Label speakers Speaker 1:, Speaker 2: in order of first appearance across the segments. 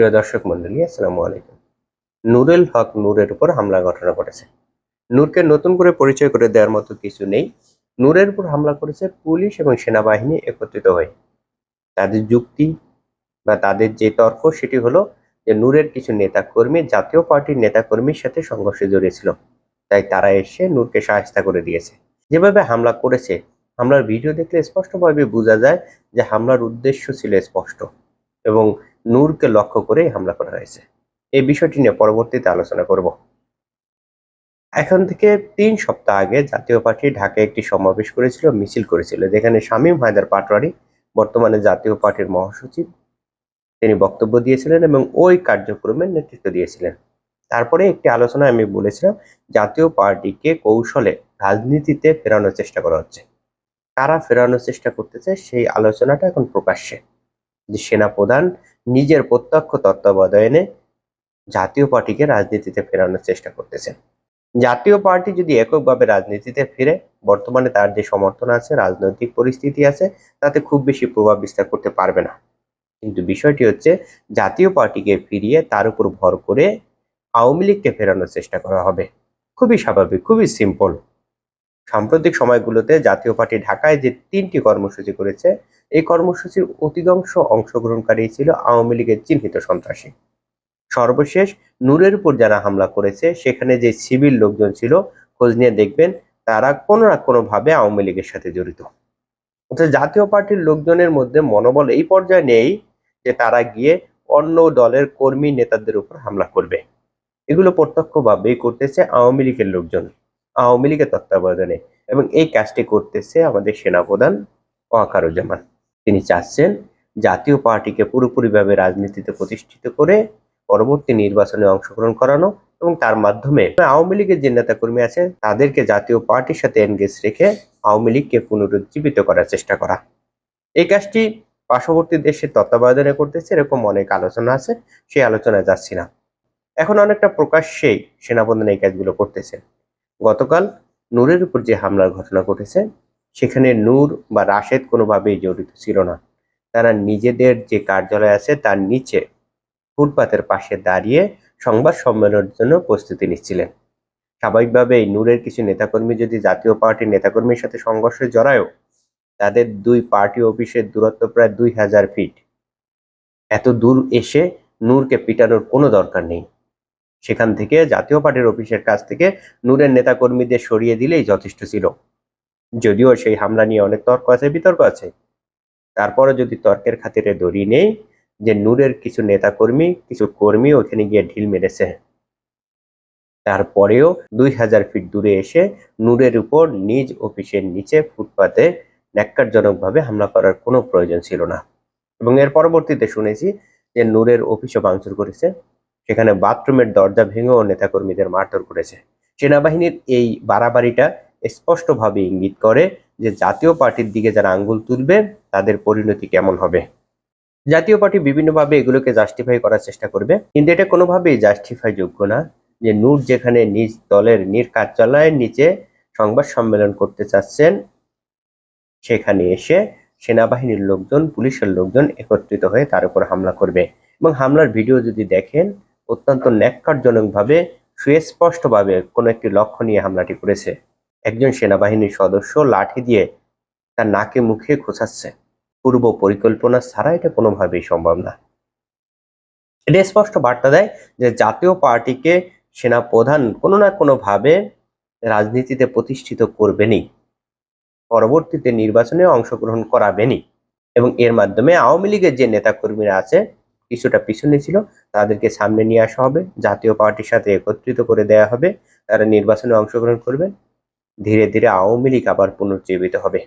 Speaker 1: প্রিয় দর্শক মন্ডলী, আসসালামু আলাইকুম। নুরুল হক নূরের উপর হামলা ঘটনা ঘটেছে। নূরকে নতুন করে পরিচয় করে দেওয়ার মতো কিছু নেই। নূরের উপর হামলা করেছে পুলিশ এবং সেনাবাহিনী একত্রিত হয়ে। তাদের যুক্তি বা তাদের যে তর্ক, সেটি হলো যে নূরের কিছু নেতাকর্মী, জাতীয় পার্টির নেতাকর্মীর সাথে সংঘর্ষে জড়িয়েছিল তাই তারা এসে নূরকে সহায়তা করে দিয়েছে। যেভাবে হামলা করেছে, হামলার ভিডিও দেখলে স্পষ্টভাবে বোঝা যায় যে হামলার উদ্দেশ্য ছিল স্পষ্ট। এবং নূরকে লক্ষ্য করেই হামলা করা হয়েছে। এই বিষয়টি নিয়ে পরবর্তীতে আলোচনা করব। এখন থেকে তিন সপ্তাহ আগে জাতীয় পার্টি ঢাকায় একটি সমাবেশ করেছিল, মিছিল করেছিল, যেখানে শামীম হায়দার পাটোয়ারি, বর্তমানে জাতীয় পার্টির মহাসচিব, তিনি বক্তব্য দিয়েছিলেন এবং ওই কার্যক্রমের নেতৃত্ব দিয়েছিলেন। তারপরে একটি আলোচনায় আমি বলেছিলাম, জাতীয় পার্টিকে কৌশলে রাজনীতিতে ফেরানোর চেষ্টা করা হচ্ছে। কারা ফেরানোর চেষ্টা করতেছে সেই আলোচনাটা এখন প্রকাশ্যে। যে সেনাপ্রধান নিজের প্রত্যক্ষ তত্ত্বাবধানে জাতীয় পার্টিকে রাজনীতিতে ফেরানোর চেষ্টা করতেছেন। জাতীয় পার্টি যদি এককভাবে রাজনীতিতে ফিরে, বর্তমানে তার যে সমর্থন আছে, রাজনৈতিক পরিস্থিতি আছে, তাতে খুব বেশি প্রভাব বিস্তার করতে পারবে না। কিন্তু বিষয়টি হচ্ছে, জাতীয় পার্টিকে ফিরিয়ে তার উপর ভর করে আওয়ামী লীগকে ফেরানোর চেষ্টা করা হবে। খুবই স্বাভাবিক, খুবই সিম্পল সাম্প্রতিক সময়গুলোতে জাতীয় পার্টি ঢাকায় যে তিনটি কর্মসূচি করেছে, এই কর্মসূচির অধিকাংশ অংশগ্রহণকারী ছিল আওয়ামী লীগের চিহ্নিত সন্ত্রাসী। সর্বশেষ নূরের উপর যারা হামলা করেছে, সেখানে যে সিভিল লোকজন ছিল, খোঁজ নিয়ে দেখবেন তারা কোনো না কোনোভাবে আওয়ামী লীগের সাথে জড়িত। অর্থাৎ জাতীয় পার্টির লোকজনের মধ্যে মনোবল এই পর্যায়ে নেই যে তারা গিয়ে অন্য দলের কর্মী নেতাদের উপর হামলা করবে। এগুলো প্রত্যক্ষভাবেই করতেছে আওয়ামী লীগের লোকজন। আওয়ামী লীগের তত্ত্বাবধানে এবং এই কাজটি করতেছে আমাদের সেনাপ্রধান ওয়াকারুজ্জামান। তিনি চাচ্ছেন জাতীয় পার্টিকে পুরোপুরিভাবে রাজনীতিতে প্রতিষ্ঠিত করে পরবর্তী নির্বাচনে অংশগ্রহণ করানো এবং তার মাধ্যমে আওয়ামী লীগের যে নেতাকর্মী আছে তাদেরকে জাতীয় পার্টির সাথে এনগেজ রেখে আওয়ামী লীগকে পুনরুজ্জীবিত করার চেষ্টা করা। এই কাজটি পার্শ্ববর্তী দেশের তত্ত্বাবধানে করতেছে, এরকম অনেক আলোচনা আছে, সেই আলোচনায় যাচ্ছি না। এখন অনেকটা প্রকাশ্যেই সেনাপ্রধান এই কাজগুলো করতেছেন। গতকাল নূরের উপর যে হামলার ঘটনা ঘটেছে, সেখানে নূর বা রাশেদ কোনোভাবেই জড়িত ছিল না। তারা নিজেদের যে কার্যালয় আছে, তার নিচে ফুটপাতের পাশে দাঁড়িয়ে সংবাদ সম্মেলনের জন্য প্রস্তুতি নিচ্ছিলেন। স্বাভাবিকভাবেই নূরের কিছু নেতাকর্মী যদি জাতীয় পার্টির নেতাকর্মীর সাথে সংঘর্ষে জড়ায়ও, তাদের দুই পার্টি অফিসের দূরত্ব প্রায় দুই হাজার ফিট। এত দূর এসে নূরকে পিটানোর কোনো দরকার নেই। সেখান থেকে জাতীয় পার্টির অফিসের কাছ থেকে নূরের নেতাকর্মীদের সরিয়ে দিলেই যথেষ্ট ছিল। যদিও সেই হামলা নিয়ে অনেক তর্ক আছে, বিতর্ক আছে। তারপরে যদি তর্কের খাতিরে দড়ি নেই যে নূরের কিছু নেতাকর্মী, কিছু কর্মী ওখানে গিয়ে ঢিল মেরেছে। তারপরেও দুই হাজার ফিট দূরে এসে নূরের উপর নিজ অফিসের নিচে ফুটপাতে ন্যাক্কারজনকভাবে হামলা করার কোনো প্রয়োজন ছিল না। এবং এর পরবর্তীতে শুনেছি যে নূরের অফিসও ভাঙচুর করেছে। সেখানে বাথরুমের দরজা ভেঙেও নেতাকর্মীদের মারধর করেছে। সেনাবাহিনীর এই বাড়াবাড়িটা স্পষ্টভাবে ইঙ্গিত করে যে জাতীয় পার্টির দিকে যারা আঙ্গুল তুলবে, তাদের পরিণতি কেমন হবে। জাতীয় পার্টি বিভিন্নভাবে এগুলোকে জাস্টিফাই করার চেষ্টা করবে, কিন্তু এটা কোনোভাবেই জাস্টিফাই যোগ্য না যে নূর যেখানে নিজ দলের নির কার্যালয়ের নিচে সংবাদ সম্মেলন করতে চাচ্ছেন, সেখানে এসে সেনাবাহিনীর লোকজন, পুলিশের লোকজন একত্রিত হয়ে তার উপর হামলা করবে। এবং হামলার ভিডিও যদি দেখেন অত্যন্ত ন্যাক্কারজনকভাবে, সুস্পষ্টভাবে কোনো একটি লক্ষ্য নিয়ে হামলাটি করেছে। একজন সেনাবাহিনীর সদস্য লাঠি দিয়ে তার নাকে মুখে খোঁচাচ্ছে। পূর্ব পরিকল্পনা ছাড়া এটা কোনোভাবেই সম্ভব না। এটা স্পষ্ট বার্তা দেয় যে জাতীয় পার্টিকে সেনা প্রধান কোনো না কোনোভাবে রাজনীতিতে প্রতিষ্ঠিত করবেনই, পরবর্তীতে নির্বাচনে অংশগ্রহণ করাবেনই এবং এর মাধ্যমে আওয়ামী লীগের যে নেতাকর্মীরা আছে কিছুটা পিছনে ছিল, তাদেরকে সামনে নিয়ে আসা হবে, জাতীয় পার্টির সাথে একত্রিত করে দেয়া হবে, তারা নির্বাচনে অংশগ্রহণ করবেন ধীরে ধীরে আওয়ামী লীগ আবার পুনর্জীবিত হবে।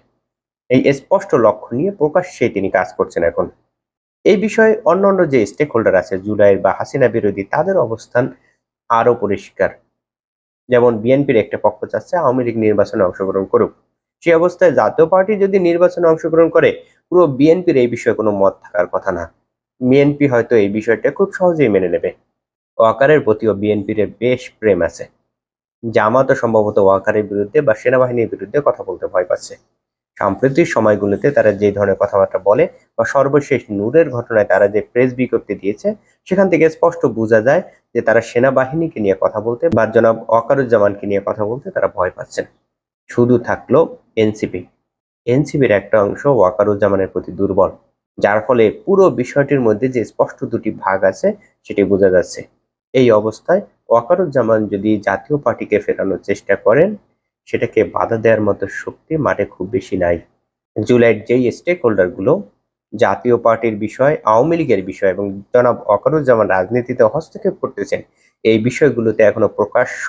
Speaker 1: এই স্পষ্ট লক্ষ্য নিয়ে প্রকাশ্যে তিনি কাজ করছেন এখন। এই বিষয়ে অন্যান্য যে স্টেক হোল্ডার আছে, জুলাইয়ের বা হাসিনা বিরোধী, তাদের অবস্থান আরও পরিষ্কার। যেমন বিএনপির একটা পক্ষ চাচ্ছে আওয়ামী লীগ নির্বাচনে অংশগ্রহণ করুক। সে অবস্থায় জাতীয় পার্টি যদি নির্বাচনে অংশগ্রহণ করে, পুরো বিএনপির এই বিষয়ে কোনো মত থাকার কথা না। বিএনপি হয়তো এই বিষয়টা খুব সহজেই মেনে নেবে। ওয়াকারের প্রতিও বিএনপির বেশ প্রেম আছে। জামাতও সম্ভবত ওয়াকারের বিরুদ্ধে বা সেনাবাহিনীর বিরুদ্ধে কথা বলতে ভয় পাচ্ছে। সাম্প্রতিক সময়গুলোতে তারা যে ধরনের কথাবার্তা বলে বা সর্বশেষ নূরের ঘটনায় তারা যে প্রেস বিজ্ঞপ্তি দিয়েছে, সেখান থেকে স্পষ্ট বোঝা যায় যে তারা সেনাবাহিনীকে নিয়ে কথা বলতে বা জনাব ওয়াকারুজ্জামানকে নিয়ে কথা বলতে তারা ভয় পাচ্ছেন। শুধু থাকল এনসিপি এনসিপির একটা অংশ ওয়াকারুজ্জামানের প্রতি দুর্বল। যার ফলে পুরো বিষয়টির মধ্যে যে স্পষ্ট দুটি ভাগ আছে, সেটি বোঝা যাচ্ছে। এই অবস্থায় ওয়াকারুজ্জামান যদি জাতীয় পার্টিকে ফেরানোর চেষ্টা করেন, সেটাকে বাধা দেওয়ার মতো শক্তি মাঠে খুব বেশি নাই। জুলাইয়ের যেই স্টেক হোল্ডারগুলো জাতীয় পার্টির বিষয়, আওয়ামী লীগের বিষয় এবং জনাব ওয়াকারুজ্জামান রাজনীতিতে হস্তক্ষেপ করতেছেন, এই বিষয়গুলোতে এখনও প্রকাশ্য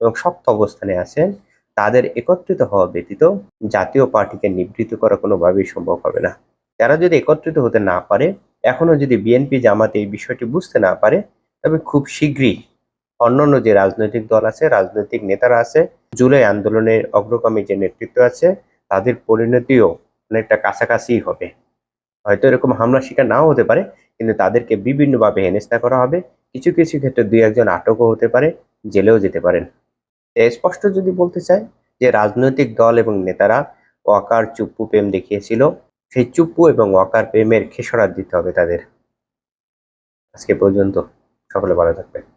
Speaker 1: এবং শক্ত অবস্থানে আছেন, তাদের একত্রিত হওয়া ব্যতীত জাতীয় পার্টিকে নিবৃত করা কোনোভাবেই সম্ভব হবে না। তারা যদি একত্রিত হতে না পারে, এখনও যদি বিএনপি জামাতে এই বিষয়টি বুঝতে না পারে, তবে খুব শীঘ্রই অন্যান্য যে রাজনৈতিক দল আছে, রাজনৈতিক নেতারা আছে, জুলাই আন্দোলনের অগ্রগামী যে নেতৃত্ব আছে, তাদের পরিণতিও অনেকটা কাছাকাছি হবে। হয়তো এরকম হামলা শিকার নাও হতে পারে, কিন্তু তাদেরকে বিভিন্নভাবে হেনস্থা করা হবে। কিছু কিছু ক্ষেত্রে দুই একজন আটকও হতে পারে, জেলেও যেতে পারেন। স্পষ্ট যদি বলতে চাই যে রাজনৈতিক দল এবং নেতারা ওয়াকার চুপ্পু প্রেম দেখিয়েছিল সেই চুপ্পু এবং ওয়াকার প্রেমের খেসরাত দিতে হবে তাদের। আজকে পর্যন্ত সকলে ভালো থাকবেন।